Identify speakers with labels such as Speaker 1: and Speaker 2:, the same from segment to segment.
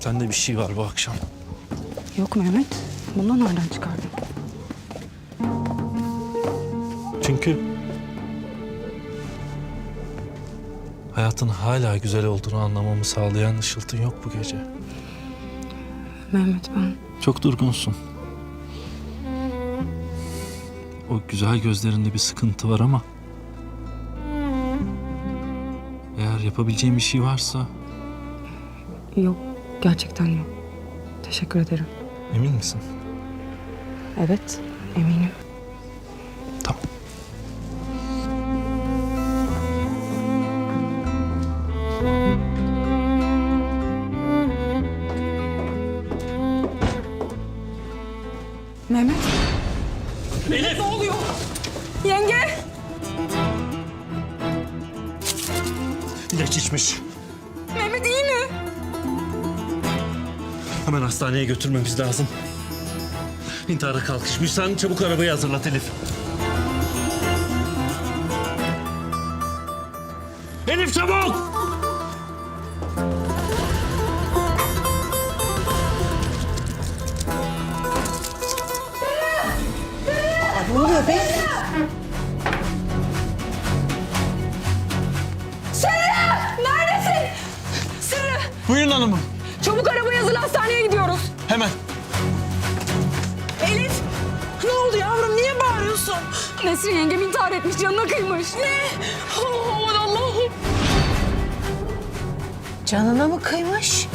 Speaker 1: Sende bir şey var bu akşam.
Speaker 2: Yok Mehmet. Bunu nereden çıkardın?
Speaker 1: Çünkü hayatın hala güzel olduğunu anlamamı sağlayan ışıltın yok bu gece.
Speaker 2: Mehmet ben
Speaker 1: Çok durgunsun. O güzel gözlerinde bir sıkıntı var ama eğer yapabileceğim bir şey varsa
Speaker 2: yok. Gerçekten yok. Teşekkür ederim.
Speaker 1: emin misin?
Speaker 2: Evet eminim.
Speaker 1: Tamam.
Speaker 2: Mehmet.
Speaker 1: Elif!
Speaker 2: Ne oluyor? Yenge.
Speaker 1: İlaç içmiş. Hemen hastaneye götürmemiz lazım. İntihara kalkışmış. Sen çabuk arabayı hazırlat Elif. Elif çabuk!
Speaker 3: Ne oluyor be?
Speaker 2: Neredesin? Sırrı.
Speaker 1: Buyurun hanımım.
Speaker 2: Çabuk arabayı hazırla hastaneye gidiyoruz.
Speaker 1: Hemen.
Speaker 3: Elif! Ne oldu yavrum? Niye bağırıyorsun?
Speaker 2: Nesrin yengem intihar etmiş canına kıymış. Ne? Aman Allah'ım.
Speaker 3: Canına mı kıymış?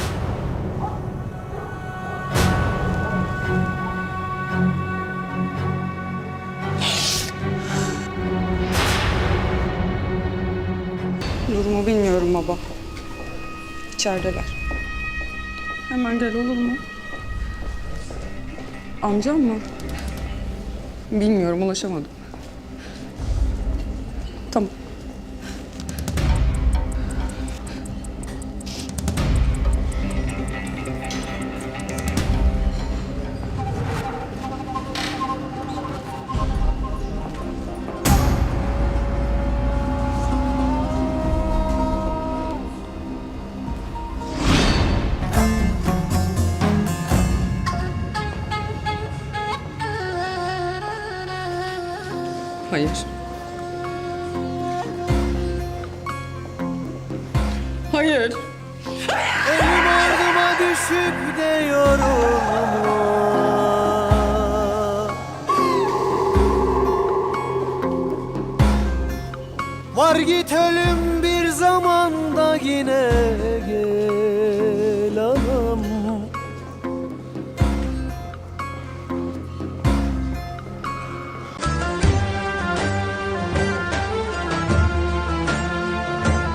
Speaker 2: Durumu bilmiyorum baba. İçerideler. Hemen gel olur mu? Amcam mı? Bilmiyorum ulaşamadım. Tamam. Hayır. Hayır.
Speaker 4: Elim ardıma düşüp de. Var git ölüm bir zamanda yine gel.